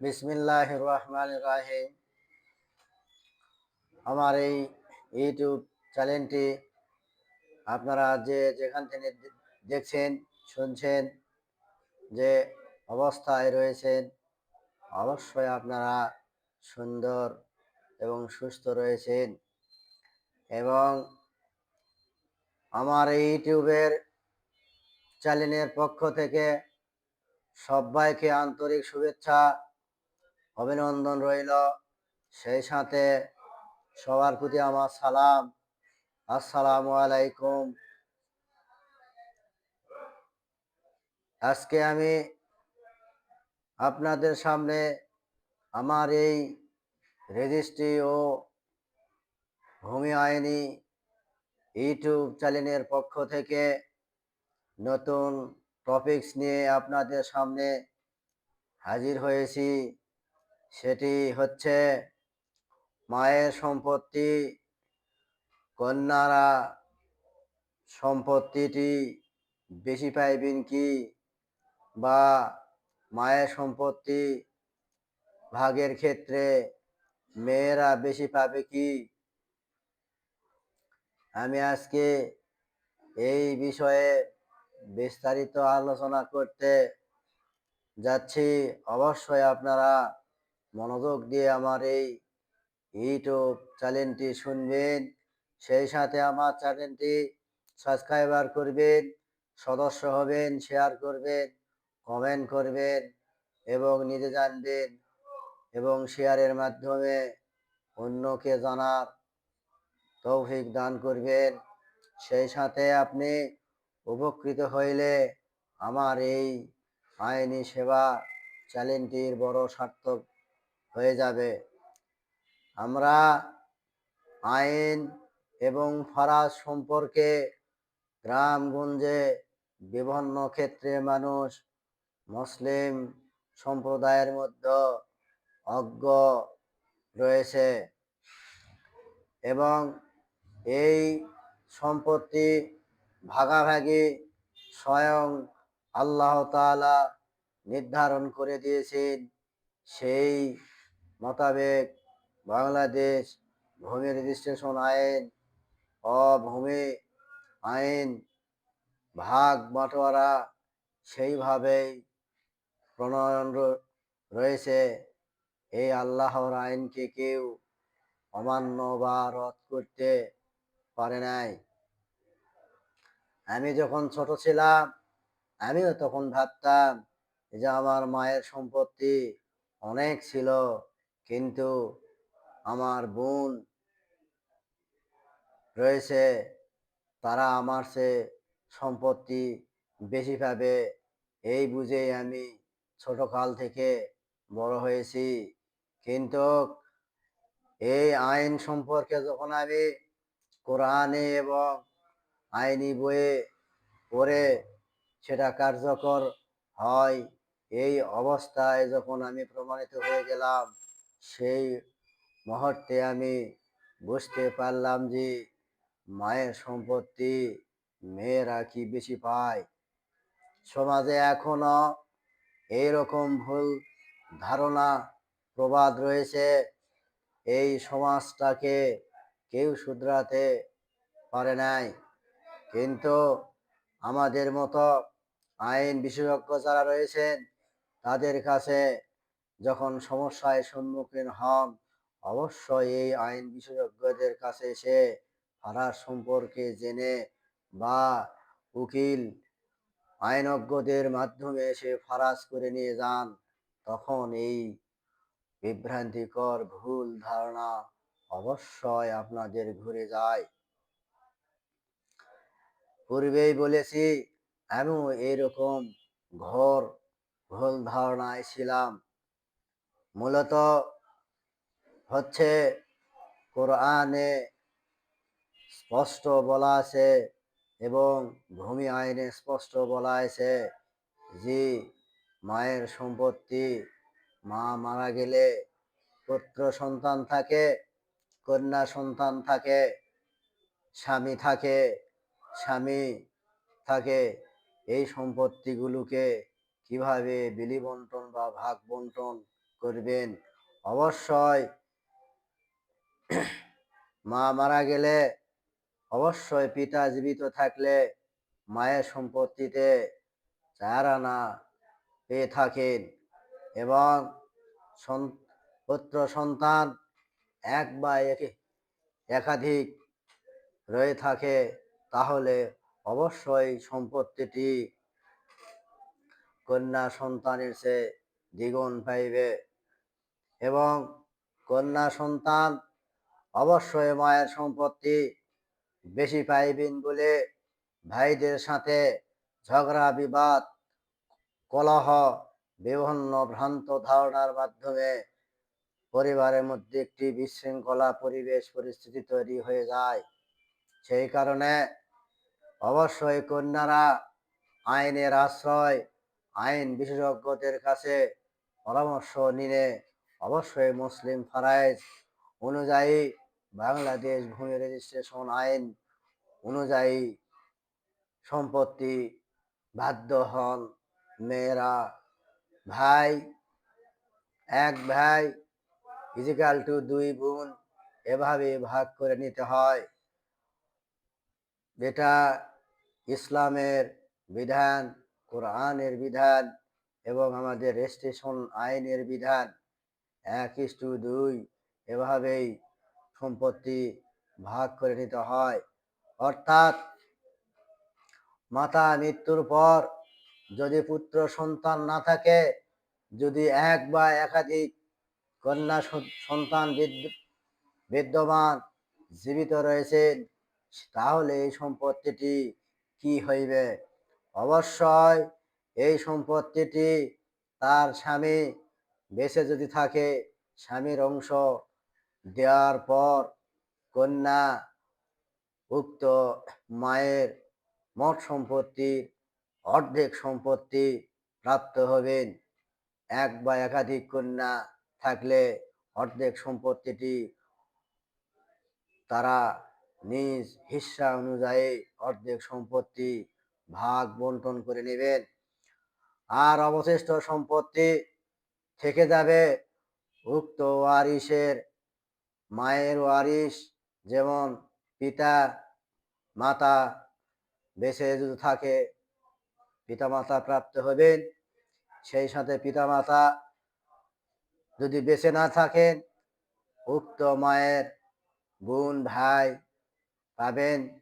বিসমিল্লাহ রহমান রাহিম আমার এই ইউটিউব চ্যানেলটি আপনারা যে যেখান থেকে দেখছেন, শুনছেন, যে অবস্থায় রয়েছেন, অবশ্যই আপনারা সুন্দর এবং সুস্থ রয়েছেন এবং আমার এই ইউটিউবের চ্যানেলের পক্ষ থেকে সবাইকে আন্তরিক শুভেচ্ছা অভিনন্দন রইল। সেই সাথে সবার প্রতি আমার সালাম। আসসালামু আলাইকুম। আজকে আমি আপনাদের সামনে আমার এই রেজিস্ট্রি ও ভূমি আইনি ইউটিউব চ্যানেলের পক্ষ থেকে নতুন টপিকস নিয়ে আপনাদের সামনে হাজির হয়েছি। সেটি হচ্ছে মায়ের সম্পত্তি, কন্যারা সম্পত্তিটি বেশি পাইবেন কি বা মায়ের সম্পত্তি ভাগের ক্ষেত্রে মেয়েরা বেশি পাবে কি? আমি আজকে এই বিষয়ে বিস্তারিত আলোচনা করতে যাচ্ছি। অবশ্যই আপনারা মনোযোগ দিয়ে আমার এই ইউটিউব চ্যানেলটি শুনবেন। সেই সাথে আমার চ্যানেলটি সাবস্ক্রাইবার করবেন, সদস্য হবেন শেয়ার করবেন কমেন্ট করবেন এবং নিজে জানবেন এবং শেয়ারের মাধ্যমে অন্যকে জানার তৌফিক দান করবেন। সেই সাথে আপনি উপকৃত হইলে আমার এই আইনি সেবা চ্যানেলটির বড় সার্থক হয়ে যাবে। আমরা আইন এবং ফরাজ সম্পর্কে গ্রামগঞ্জে বিভিন্ন ক্ষেত্রে মানুষ মুসলিম সম্প্রদায়ের মধ্যে অজ্ঞ রয়েছে এবং এই সম্পত্তি ভাগাভাগি স্বয়ং আল্লাহ তাআলা নির্ধারণ করে দিয়েছেন। সেই মোতাবেক বাংলাদেশ ভূমি রেজিস্ট্রেশন আইন ও ভূমি আইন ভাগ বাটোয়ারা সেইভাবেই প্রণয়ন রয়েছে। এই আল্লাহর আইনকে কেউ অমান্য বা রদ করতে পারে নাই। আমি যখন ছোট ছিলাম, আমিও তখন ভাবতাম যে আমার মায়ের সম্পত্তি অনেক ছিল। কিন্তু আমার বোন রয়েছে, তারা আমার সে সম্পত্তি বেশি পাবে এই বুঝেই আমি ছোট কাল থেকে বড় হয়েছি। কিন্তু এই আইন সম্পর্কে যখন আমি কোরআনে এবং আইনি বইয়ে পড়ে সেটা কার্যকর হয়, এই অবস্থায় যখন আমি প্রমাণিত হয়ে গেলাম সেই মুহূর্তে আমি বুঝতে পারলাম যে মায়ের সম্পত্তি মেয়েরা কি বেশি পায়। সমাজে এখনও এইরকম ভুল ধারণা, প্রবাদ রয়েছে। এই সমাজটাকে কেউ শুধরাতে পারে নাই। কিন্তু আমাদের মতো আইন বিশেষজ্ঞ যারা রয়েছেন, তাদের কাছে যখন সমস্যায় সম্মুখীন হন, অবশ্যই এই আইন বিশেষজ্ঞদের কাছে এসে ফারাজ সম্পর্কে জেনে বা উকিল আইনজ্ঞদের মাধ্যমে এসে ফারাজ করে নিয়ে যান, তখন এই বিভ্রান্তিকর ভুল ধারণা অবশ্যই আপনাদের ঘুরে যায়। পূর্বেই বলেছি আমিও এইরকম ঘোর ভুল ধারণায় ছিলাম। মূলত হচ্ছে কোরআনে স্পষ্ট বলা আছে এবং ভূমি আইনে স্পষ্ট বলা আছে যে মায়ের সম্পত্তি, মা মারা গেলে পুত্র সন্তান থাকে, কন্যা সন্তান থাকে, স্বামী থাকে স্বামী থাকে। এই সম্পত্তিগুলোকে কীভাবে বিলি বন্টন বা ভাগ বন্টন করবেন। অবশ্যই মা মারা গেলে অবশ্যই পিতা জীবিত থাকলে মায়ের সম্পত্তিতে চার আনা পেয়ে থাকেন এবং পুত্র সন্তান এক বা একে- একাধিক রয়ে থাকে, তাহলে অবশ্যই সম্পত্তিটি কন্যা সন্তানের চেয়ে দ্বিগুণ পাইবে। এবং কন্যা সন্তান অবশ্যই মায়ের সম্পত্তি বেশি পাইবেন বলে ভাইদের সাথে ঝগড়া, বিবাদ, কলহ, বিভিন্ন ভ্রান্ত ধারণার মাধ্যমে পরিবারের মধ্যে একটি বিশৃঙ্খলা পরিবেশ, পরিস্থিতি তৈরি হয়ে যায়। সেই কারণে অবশ্যই কন্যারা আইনের আশ্রয়, আইন বিশেষজ্ঞদের কাছে পরামর্শ নিলে অবশ্যই মুসলিম ফারাইজ অনুযায়ী বাংলাদেশ ভূমি রেজিস্ট্রেশন আইন অনুযায়ী সম্পত্তি বাধ্য হন মেয়েরা। ভাই, এক ভাই ফিজিক্যাল টু দুই বোন এভাবে ভাগ করে নিতে হয়। যেটা ইসলামের বিধান, কোরআনের বিধান এবং আমাদের রেজিস্ট্রেশন আইনের বিধান। এক ইস্টু দুই, এভাবেই সম্পত্তি ভাগ করে নিতে হয়। অর্থাৎ মাতা মৃত্যুর পর যদি পুত্র সন্তান না থাকে, যদি এক বা একাধিক কন্যা সন্তান বিদ্য- বিদ্যমান জীবিত রয়েছেন তাহলে এই সম্পত্তিটি কি হইবে? অবশ্যই এই সম্পত্তিটি তার স্বামী বেঁচে যদি থাকে স্বামীর অংশ, দেওয়ার পর কন্যা উক্ত মায়ের মোট সম্পত্তির অর্ধেক সম্পত্তি প্রাপ্ত হবেন। এক বা একাধিক কন্যা থাকলে অর্ধেক সম্পত্তিটি তারা নিজ হিস্সা অনুযায়ী অর্ধেক সম্পত্তি ভাগ বন্টন করে নেবেন। আর অবশিষ্ট সম্পত্তি থেকে যাবে উক্ত ওয়ারিশের মায়ের ওয়ারিশ যেমন পিতা মাতা বেঁচে যদি থাকে পিতা মাতা প্রাপ্ত হবেন। সেই সাথে পিতা মাতা যদি বেঁচে না থাকেন, উক্ত মায়ের বোন, ভাই পাবেন।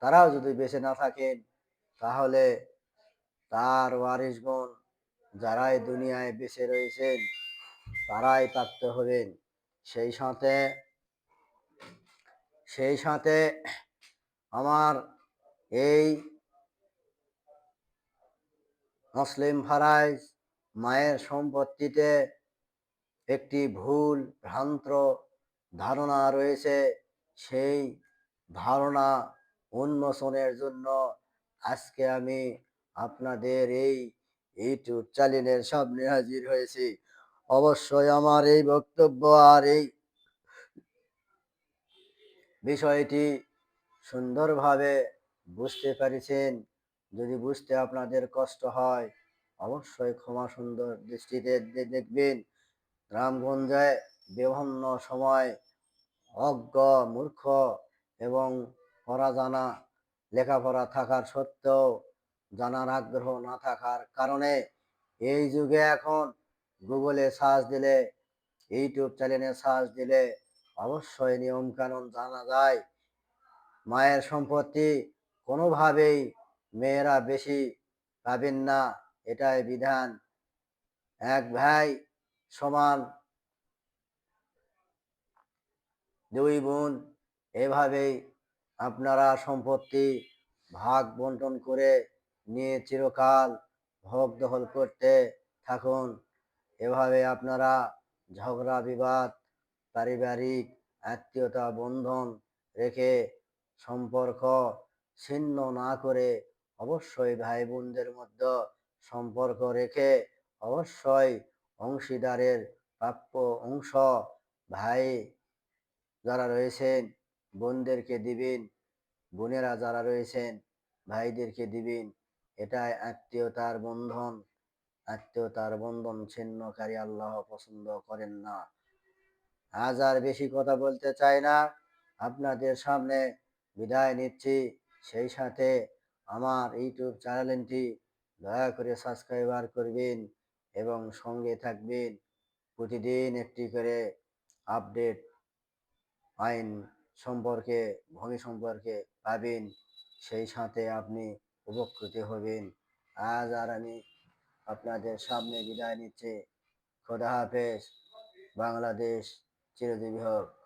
তারাও যদি বেঁচে না থাকেন, তাহলে তার ওয়ারিশগণ যারাই দুনিয়ায় বেঁচে রয়েছেন, তারাই প্রাপ্ত হবেন। সেই সাথে সেই সাথে আমার এই মুসলিম ফারাইজ মায়ের সম্পত্তিতে একটি ভুল ভ্রান্ত ধারণা রয়েছে। সেই ধারণা উন্মোচনের জন্য আজকে আমি আপনাদের এই ইউটিউব চ্যানেলের সামনে হাজির হয়েছি। অবশ্যই আমার এই বক্তব্য আর এই বিষয়টি সুন্দরভাবে বুঝতে পেরেছেন। যদি বুঝতে আপনাদের কষ্ট হয়, অবশ্যই ক্ষমা সুন্দর দৃষ্টিতে দেখবেন। গ্রামগঞ্জে বিভিন্ন সময় অজ্ঞ, মূর্খ এবং পড়া জানা লেখাপড়া থাকার সত্ত্বেও জানার আগ্রহ না থাকার কারণে এই যুগে এখন গুগলে সার্চ দিলে ইউটিউব চ্যানেলে সার্চ দিলে অবশ্যই নিয়ম কানুন জানা যায়। মায়ের সম্পত্তি কোনোভাবেই মেয়েরা বেশি পাবেন না, এটাই বিধান। এক ভাই সমান দুই বোন, এভাবেই আপনারা সম্পত্তি ভাগ বন্টন করে নিয়ে চিরকাল ভোগ দখল করতে থাকুন। এভাবে আপনারা ঝগড়া, বিবাদ, পারিবারিক আত্মীয়তা, বন্ধন রেখে সম্পর্ক ছিন্ন না করে অবশ্যই ভাই বোনদের মধ্যে সম্পর্ক রেখে অবশ্যই অংশীদারের প্রাপ্য অংশ ভাই যারা রয়েছেন, বোনদেরকে দিবেন, বোনেরা যারা রয়েছেন, ভাইদেরকে দিবেন। এটাই আত্মীয়তার বন্ধন। আত্মীয়তার বন্ধন ছিন্নকারী আল্লাহ পছন্দ করেন না। আজ আর বেশি কথা বলতে চাই না। আপনাদের সামনে বিদায় নিচ্ছি। সেই সাথে আমার ইউটিউব চ্যানেলটি দয়া করে সাবস্ক্রাইবার করবেন এবং সঙ্গে থাকবেন। প্রতিদিন একটি করে আপডেট আইন সম্পর্কে, ভূমি সম্পর্কে পাবেন। সেই সাথে আপনি উপকৃত হবেন। আজ আর আমি আপনাদের সামনে বিদায় নিচ্ছে। খোদা হাফেজ। বাংলাদেশ চিরজীবী হোক।